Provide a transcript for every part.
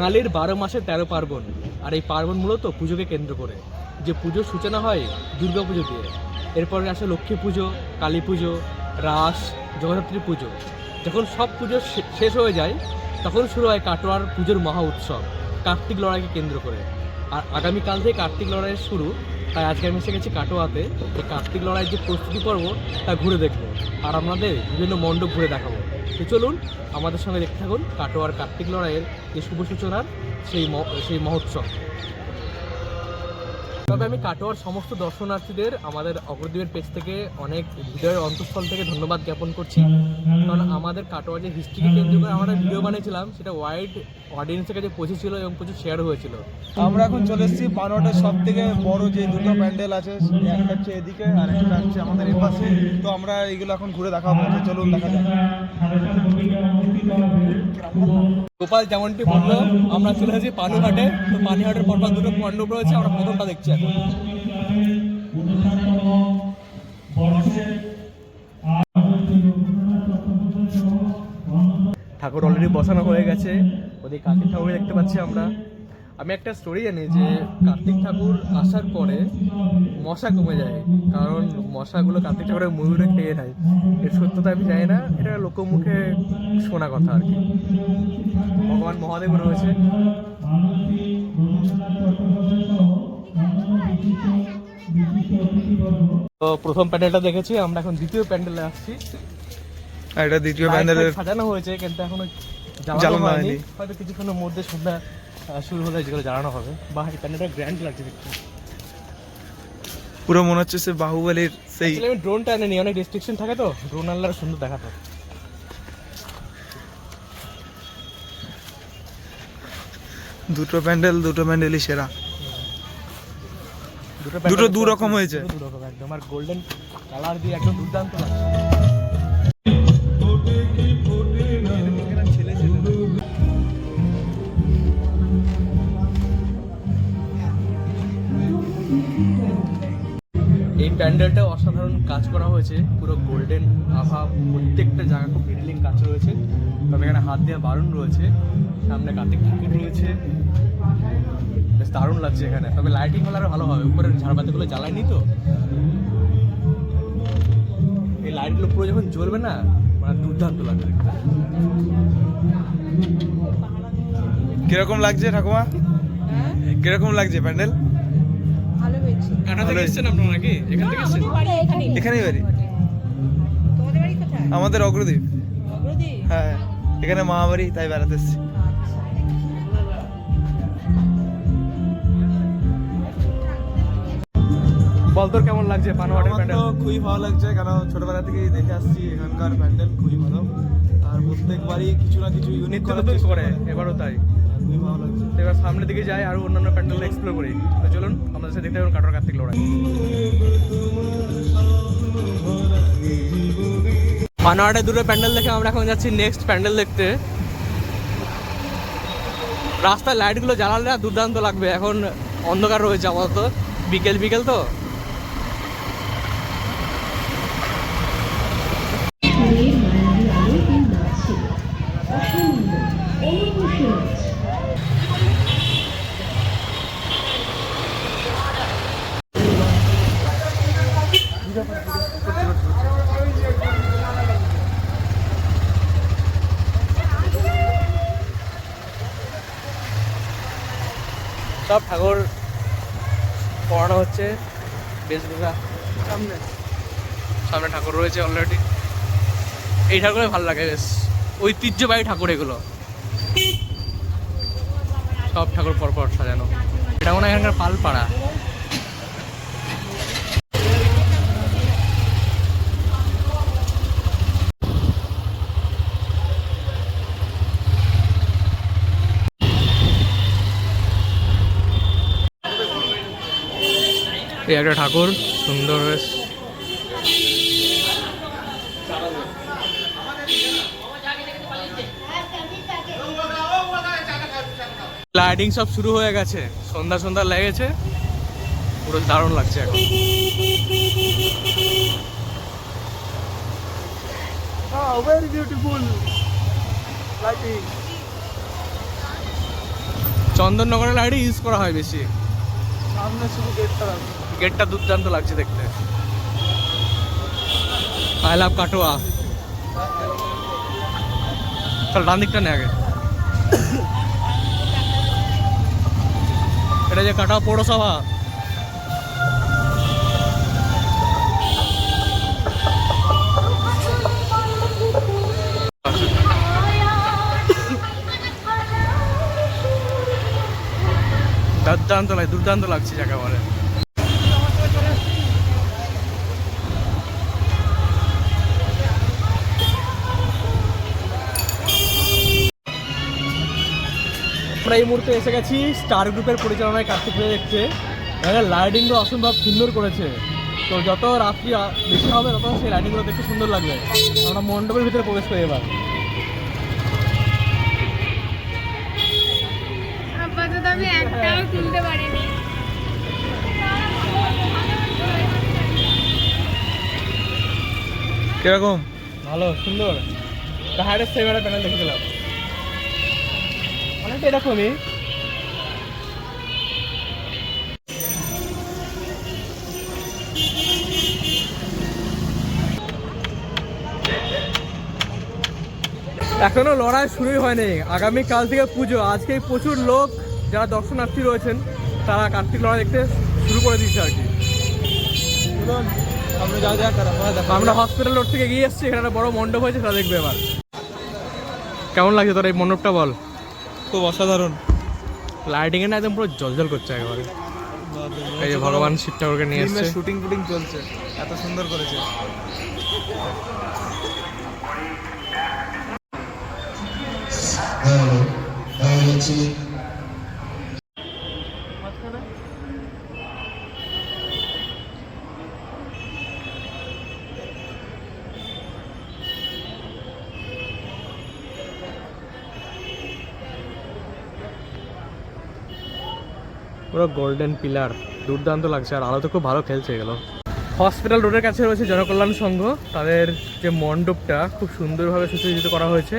বাঙালির বারো মাসে তেরো পার্বণ, আর এই পার্বণ মূলত পুজোকে কেন্দ্র করে। যে পুজোর সূচনা হয় দুর্গা পুজো দিয়ে। এরপরে আসে লক্ষ্মী পুজো, কালী পুজো, রাস জগদ্ধাত্রী পুজো। যখন সব পুজো শেষ হয়ে যায়, তখন শুরু হয় কাটোয়ার পুজোর মহা উৎসব, কার্তিক লড়াইকে কেন্দ্র করে। আর আগামীকাল থেকে কার্তিক লড়াইয়ের শুরু, তাই আজকে আমি এসে গেছি কাটোয়াতে। কার্তিক লড়াইয়ের যে প্রস্তুতি পর্ব, তা ঘুরে দেখব। আর আপনাদের বিভিন্ন মণ্ডপ ঘুরে দেখাবো। তো চলুন, আমাদের সঙ্গে দেখতে থাকুন কাটোয়ার কার্তিক লড়াইয়ের যে শুভ সূচনার সেই সেই মহোৎসব। তবে আমি কাটোয়ার সমস্ত দর্শনার্থীদের, আমাদের অগ্রদ্বীপের পেজ থেকে অনেক হৃদয়ের অন্তঃস্থল থেকে ধন্যবাদ জ্ঞাপন করছি। কারণ আমাদের কাটোয়ার যে হিস্ট্রিকে কেন্দ্র করে আমরা ভিডিও বানিয়েছিলাম, সেটা ওয়াইড অডিয়েন্সের কাছে পৌঁছেছিল এবং প্রচুর শেয়ার হয়েছিল। আমরা এখন চলে এসেছি বানোয়াটের সব থেকে বড় যে দুটো প্যান্ডেল আছে, একটা হচ্ছে এদিকে আর একটা হচ্ছে আমাদের এপাশে। তো আমরা এগুলো এখন ঘুরে দেখাবো চলুন দেখা যাক। গোপাল যেমনটি বলল, আমরা চলে এসেছি পানুঘাটে। তো পানিঘাটের পরপর দুটো মণ্ডপ রয়েছে, আমরা প্রথমটা দেখছি এখন। ঠাকুর অলরেডি বসানো হয়ে গেছে। ওদিকে কাকি ঠাকুর দেখতে পাচ্ছি আমরা। আমি একটা স্টোরি জানি যে কার্তিক ঠাকুর আসার পরে মশা কমে যায় কারণ মশাগুলো কার্তিক ঠাকুরের ময়ূরে খেয়ে নেয়। এর সত্যতা আমি জানি না এটা লোকমুখে শোনা কথা আর কি। ভগবান মহাদেব রয়েছে। তো প্রথম প্যান্ডেলটা দেখেছি আমরা এখন দ্বিতীয় প্যান্ডেলে আসছি। আর এটা দ্বিতীয় লাইট প্যান্ডেলের সাজানো হয়েছে কিন্তু এখনও জ্বালানো হয়নি। হয়তো কিছুক্ষণের মধ্যে সন্ধ্যা শুরু হলে যেগুলো জানানো হবে। বা প্যান্ডেলটা গ্র্যান্ড লাগছে দেখতে। পুরো মনে হচ্ছে সে বাহুবলীর সেই আমি ড্রোনটা এনে অনেক রেস্ট্রিকশন থাকে তো। ড্রোন আনলে সুন্দর দেখাতো। দুটো প্যান্ডেল দুটো প্যান্ডেলই সেরা। দুটো দু রকম হয়েছে। দুটো দু রকম একদম। আর গোল্ডেন কালার দিয়ে একদম দুর্দান্ত লাগছে। প্যান্ডেলটা অসাধারণ কাজ করা হয়েছে। পুরো গোল্ডেন আভা প্রত্যেকটা জায়গা খুব ডিটেলিং কাজ রয়েছে। তবে এখানে হাত দেওয়া বারণ রয়েছে। সামনে কার্তিক ঠাকুর রয়েছে। বেশ দারুণ লাগছে এখানে। তবে লাইটিং হলে আরও ভালো হবে। উপরের ঝাড়বাতিগুলো জ্বালায়নি তো? এই লাইটগুলো পুরো যখন জ্বলবে না মানে দুর্দান্ত লাগবে। কীরকম লাগছে ঠাকুমা? হ্যাঁ? কীরকম লাগছে প্যান্ডেল? কাটা থেকে এসছেন আপনারা নাকি? এখান থেকে এসছেন? এখানেই। এখানেই বাড়ি? তোমাদের বাড়ি কোথায়? আমাদের অগ্রদ্বীপ। হ্যাঁ এখানে মা বাড়ি তাই বেড়াতে এসেছি। বল তোর কেমন লাগছে পানোয়াটের প্যান্ডেল? খুবই ভালো লাগছে কারণ ছোটবেলা থেকেই দেখে আসছি এখানকার প্যান্ডেল খুবই ভালো। আর প্রত্যেকবারই কিছু না কিছু ইউনিক করে। এবারও তাই। এবার সামনের দিকে যাই, আর অন্যান্য প্যান্ডেল এক্সপ্লোর করি। তো চলুন, আমাদের সাথে দেখতে পাবেন কাটোর কার্তিক লড়াই। পানোয়াটে দুটো প্যান্ডেল দেখে আমরা এখন যাচ্ছি নেক্সট প্যান্ডেল দেখতে। রাস্তায় লাইটগুলো জ্বালালে দুর্দান্ত লাগবে, এখন অন্ধকার রয়েছে আপাতত। বিকেল বিকেল তো? রয়েছে অলরেডি এই ঠাকুরে ভালো লাগে, বেশ। ঐতিহ্যবাহী ঠাকুর এগুলো। সব ঠাকুর পরপর সাজানো। এটা মনে হয় এখানকার পালপাড়া। একটা ঠাকুর, সুন্দর, বেশ। লাইটিং সব শুরু হয়ে গেছে। সন্ধ্যা সন্ধ্যা লেগেছে। পুরো দারুণ লাগছে এখন। ভেরি বিউটিফুল লাইটিং চন্দননগরের লাইটই ইউজ করা হয় বেশি। সামনে শুধু গেটটা গেটটা দুর্দান্ত লাগছে দেখতে। আই লাভ কাটোয়া চল ডান দিকটা নে আগে। এটা যে কাটা পৌরসভা। দুর্দান্ত দুর্দান্ত লাগছে জায়গা বলে। আমরা এই মুহূর্তে এসে গেছি স্টার গ্রুপের পরিচালনায় কার্তিক পুজো দেখতে। এখানে লাইটিংগুলো অসম্ভব সুন্দর করেছে। তো যত রাত্রি বেশি হবে তত সেই লাইটিংগুলো দেখতে সুন্দর লাগবে। আমরা মণ্ডপের ভিতরে প্রবেশ করি এবার। আপাতত একটাও তুলতে পারিনি। কীরকম? ভালো সুন্দর। হাইডের সেভেনের প্যানেল দেখেছিলাম অনেকটা এরকমই। এখনও লড়াই শুরুই হয়নি। আগামী কাল থেকে পুজো। আজকে প্রচুর লোক যারা দর্শনার্থী রয়েছেন তারা কার্তিক লড়াই দেখতে শুরু করে দিয়েছে আর কি। আমরা হসপিটাল রোড থেকে গিয়ে এসেছি এখানে একটা বড় মণ্ডপ হয়েছে তা দেখবে এবার। কেমন লাগছে তোর এই মণ্ডপটা বল? খুব অসাধারণ লাইটিং এ না একদম পুরো জলজল করছে একেবারে এই যে ভগবান শিব ঠাকুরকে নিয়ে এসেছে শুটিং ফুটিং চলছে এত সুন্দর করেছে পুরো গোল্ডেন পিলার দুর্দান্ত লাগছে। আর আলো তো খুব ভালো খেলছে এগুলো। হসপিটাল রোডের কাছে রয়েছে জনকল্যাণ সংঘ। তাদের যে মণ্ডপটা খুব সুন্দরভাবে সুসজ্জিত করা হয়েছে।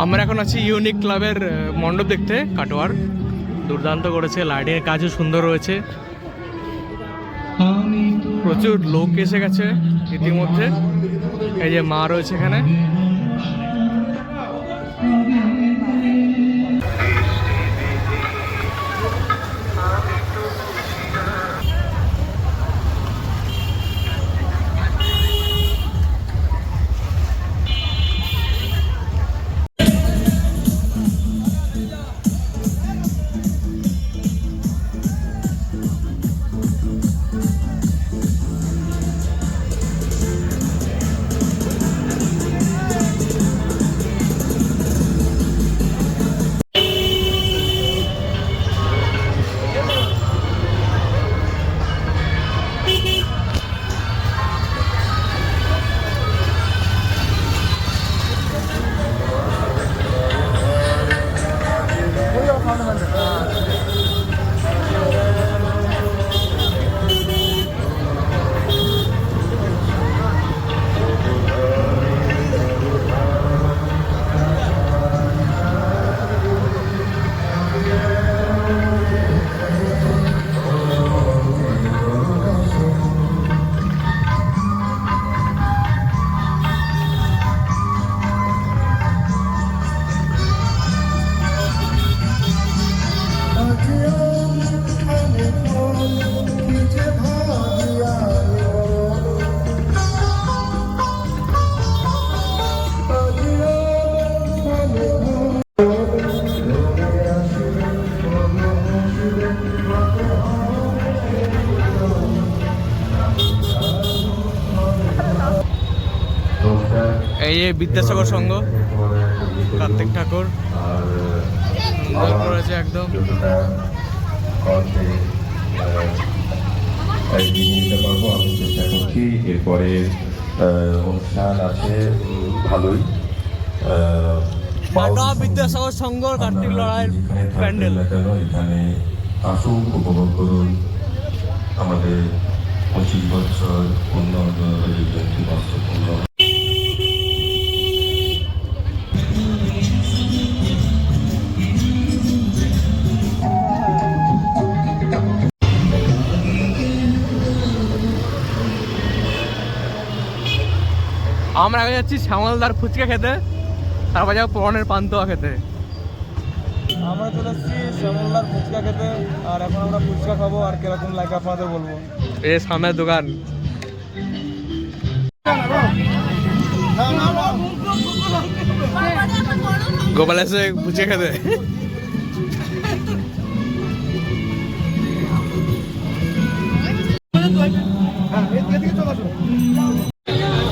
আমরা এখন আছি ইউনিক ক্লাবের মণ্ডপ দেখতে কাটোয়ার। দুর্দান্ত করেছে লাইটের কাজও সুন্দর রয়েছে। প্রচুর লোক এসে গেছে ইতিমধ্যে। এই যে মা রয়েছে এখানে। বিদ্যাসাগর সংঘ কার্তিক ঠাকুর করেছে একদম। আমি চেষ্টা করছি এরপরে অনুষ্ঠান আছে ভালোই। বিদ্যাসাগর সংঘ কার্তিক লড়াইয়ের প্যান্ডেল। এখানে আসুন উপভোগ করুন। আমাদের পঁচিশ বছর উন্নত জয়ন্তী আমরা আগে যাচ্ছি শ্যামলদার ফুচকা খেতে তারপর যাব পরনের পান্তুয়া খেতে। আমরা চলে এসেছি শ্যামলদার ফুচকা খেতে আর এখন আমরা ফুচকা খাব আর কীরকম লাগে আপনাদের বলব? এই যে সামনের দোকান। গোপাল এসে ফুচকা খেতে।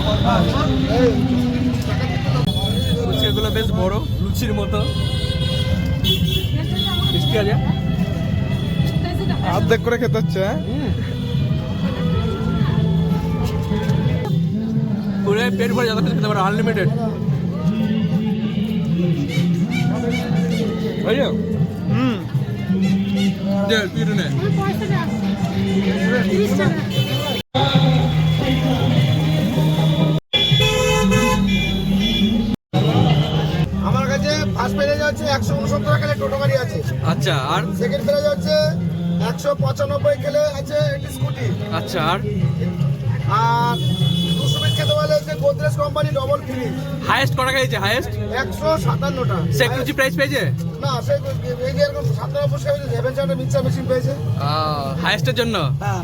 ফুচকাগুলো বেশ বড় লুচির মতো। মিষ্টি আছে? অর্ধেক করে খেতে হচ্ছে হ্যাঁ? পুরো পেট ভরে যত খেতে পারো আনলিমিটেড হুম। তুই নে। আচ্ছা আর? সেকেন্ড প্রাইজ হচ্ছে একশো পঁচানব্বই খেলে আছে একটি স্কুটি। আচ্ছা আর? আর দুশো পিস খেতে পারলে হচ্ছে Godrej company double free highest কটা গেছে হাইয়েস্ট একশো সাতান্নটা। সে কিছু প্রাইস পেয়েছে? না সে এই যে এরকম হেভেন মিক্সার মেশিন পেয়েছে। হাইয়েস্টের জন্য? হ্যাঁ।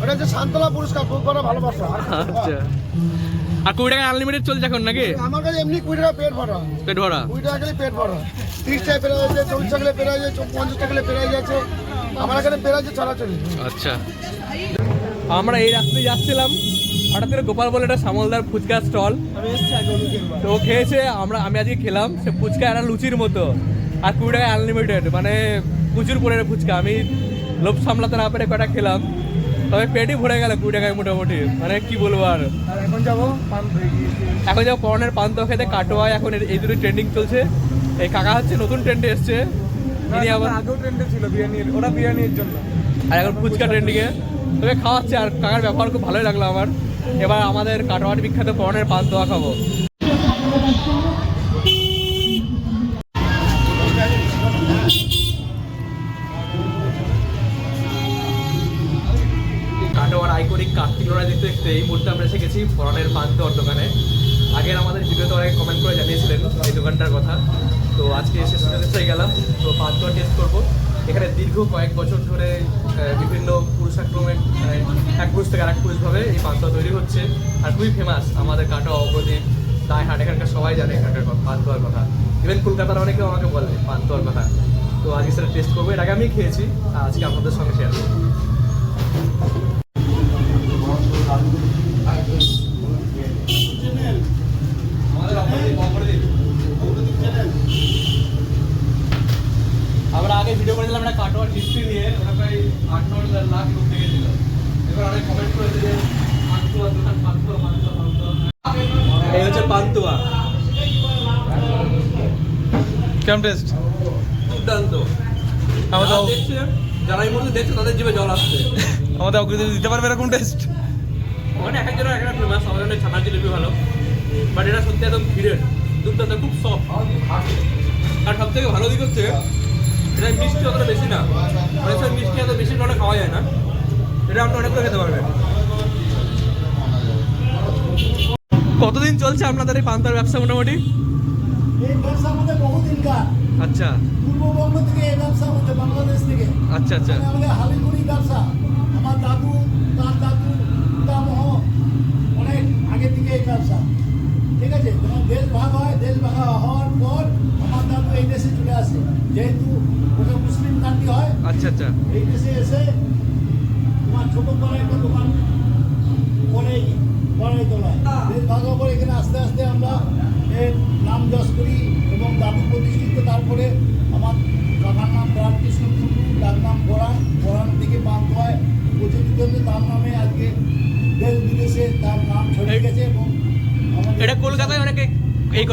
ওটা হচ্ছে শান্তলা পুরস্কার খুব ভালোবাসা। আচ্ছা। আর কুড়ি টাকা আনলিমিটেড চলছে এখন নাকি? আমার কাছে এমনি কুড়ি টাকা পেট ভরা। পেট ভরা। কুড়ি টাকা পেট ভরা। তিরিশ টাকা পেরা যাচ্ছে চল্লিশ টাকা পেরা যাচ্ছে পঞ্চাশ টাকা পেরা যাচ্ছে। আমার এখানে পেরা যাচ্ছে চলাচলি আচ্ছা। আমরা এই রাস্তায় যাচ্ছিলাম হঠাৎ করে গোপাল বলে একটা সামলদার ফুচকা স্টল। তো খেয়েছে আমরা আমি আজকে খেলাম সে ফুচকা একটা লুচির মতো। আর কুড়ি টাকা আনলিমিটেড মানে প্রচুর পরিমাণে ফুচকা। আমি লোভ সামলাতে না পেরে কটা খেলাম। তবে পেটই ভরে গেল কুড়ি টাকায় মোটামুটি। মানে কি বলব আর? এখন যাব এখন যাব পরনের পান্ত খেতে কাটোয়ায় এখন এই দুটো ট্রেন্ডিং চলছে। এই কাকা হচ্ছে নতুন ট্রেন্ডে এসছে। তিনি আবার আগেও ট্রেন্ডে ছিল বিরিয়ানির ওরা বিরিয়ানির জন্য। আর এখন ফুচকা ট্রেন্ডিংয়ে তবে খাওয়াচ্ছে আর কাকার ব্যবহার খুব ভালোই লাগল আমার। এবার আমাদের কাটোয়ার বিখ্যাত পরনের পান দোয়া খাব। কাটোয়ার আইকনিক কার্তিক লড়াই দেখতে দেখতে এই মুহূর্তে আমরা এসে গেছি ফরনের পান দেওয়ার দোকানে। আগের আমাদের ভিডিওতে অনেক কমেন্ট করে জানিয়েছিলেন এই দোকানটার কথা। তো আজকে এসে সুযোগ গেলাম। তো দেওয়া টেস্ট করব। এখানে দীর্ঘ কয়েক বছর ধরে বিভিন্ন পুরুষাক্রমে এক পুরুষ থেকে আরেক পুরুষভাবে এই পান্তা তৈরি হচ্ছে। আর খুবই ফেমাস আমাদের কাটোয়া অবদ্বীপ দায়হাট এখানকার সবাই জানে এখানকার পান্তুয়ার কথা। ইভেন কলকাতার অনেকেও আমাকে বলে পান্তুয়ার কথা। তো আজকে সেটা টেস্ট করব। এর আগে আমি খেয়েছি, আজকে আপনাদের সঙ্গে শেয়ার করব আমরা আগে ভিডিও করেছিলাম একটা কাটোয়ার হিস্ট্রি নিয়ে ওটা প্রায় আট ন লাখ লোক দেখেছিল এবার অনেক কমেন্ট করেছে যে পান্তুয়া দোকান পান্তুয়া পান্তুয়া পান্তুয়া এই হচ্ছে পান্তুয়া কেমন টেস্ট দুর্দান্ত। আমাদের যারা এই মুহূর্তে দেখছে তাদের জিভে জল আসছে। আমাদের অগ্রিম দিতে পারবে এরকম টেস্ট ওখানে এক একজনের এক একটা ফেমাস আমাদের অনেক ছানার জিলিপি ভালো। বাট এটা সত্যি একদম ভিড়ের। দুধটা খুব সফট আর সব থেকে ভালো দিক হচ্ছে এটা মিষ্টি অতটা বেশি না। অনেক সময় মিষ্টি এত বেশি করে খাওয়া যায় না। এটা আপনি অনেকগুলো খেতে পারবেন। কতদিন চলছে আপনাদের এই পান্তার ব্যবসা মোটামুটি? এই ব্যবসা আমাদের বহুদিনকার আচ্ছা। পূর্ববঙ্গ থেকে এই ব্যবসা হচ্ছে বাংলাদেশ থেকে। আচ্ছা আচ্ছা। মানে আমাদের হালিগুড়ি ব্যবসা। আমার দাদু তার দাদু পিতামহ অনেক আগে থেকে এই ব্যবসা। ঠিক আছে? যখন দেশ ভাগ হয় দেশ ভাগ হওয়ার পর আমার দাদু এই দেশে চলে আসে। যেহেতু ওটা মুসলিম কান্ট্রি হয় আচ্ছা আচ্ছা। এই দেশে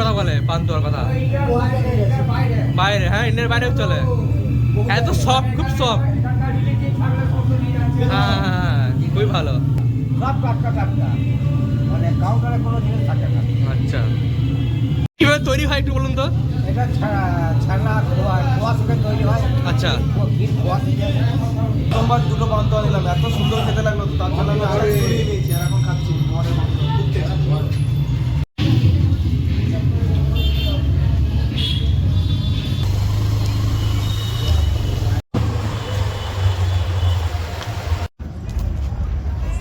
কথা বলে পান্তুয়ার কথা? বাইরে হ্যাঁ ইন্ডিয়ার বাইরেও চলে। এত সব খুব সব। হ্যাঁ হ্যাঁ, হ্যাঁ খুবই ভালো। আচ্ছা। কীভাবে তৈরি হয় একটু বলুন তো? হয় আচ্ছা দুটো নিলাম। এত সুন্দর খেতে লাগল তার জন্য আমি আর এখন খাচ্ছি।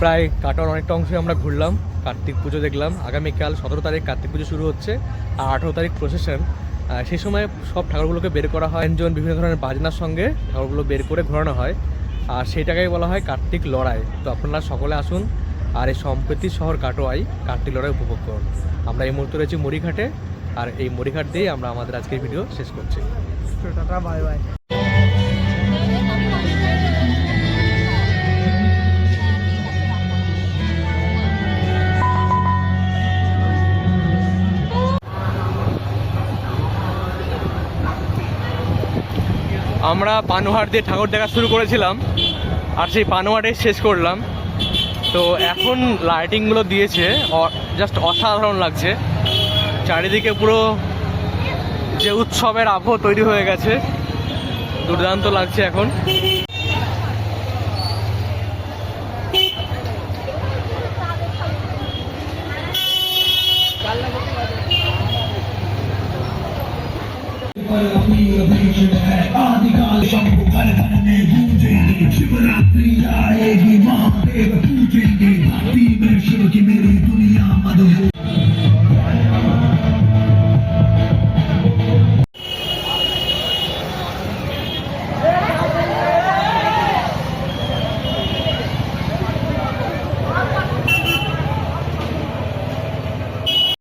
প্রায় কাটার অনেকটা অংশে আমরা ঘুরলাম, কার্তিক পুজো দেখলাম। আগামীকাল সতেরো তারিখ কার্তিক পুজো শুরু হচ্ছে আর আঠেরো তারিখ প্রসেশন সেই সময় সব ঠাকুরগুলোকে বের করা হয়। ব্যঞ্জন বিভিন্ন ধরনের বাজনার সঙ্গে ঠাকুরগুলো বের করে ঘোরানো হয়। আর সেইটাকেই বলা হয় কার্তিক লড়াই। তো আপনারা সকলে আসুন আর এই সম্প্রীতি শহর কাটোয়াই কার্তিক লড়াই উপভোগ করুন। আমরা এই মুহূর্তে রয়েছি মরিঘাটে। আর এই মরিঘাট দিয়েই আমরা আমাদের আজকের ভিডিও শেষ করছি। Tata, bye bye. আমরা পানোহাট দিয়ে ঠাকুর দেখা শুরু করেছিলাম, আর সেই পানোহাটে শেষ করলাম। তো এখন লাইটিংগুলো দিয়েছে জাস্ট অসাধারণ লাগছে। চারিদিকে পুরো যে উৎসবের আবহ তৈরি হয়ে গেছে, দুর্দান্ত লাগছে এখন। शिवरात्रि आएगी महादेव पूजेंगे भक्ति में शिव की मेरी दुनिया मधुर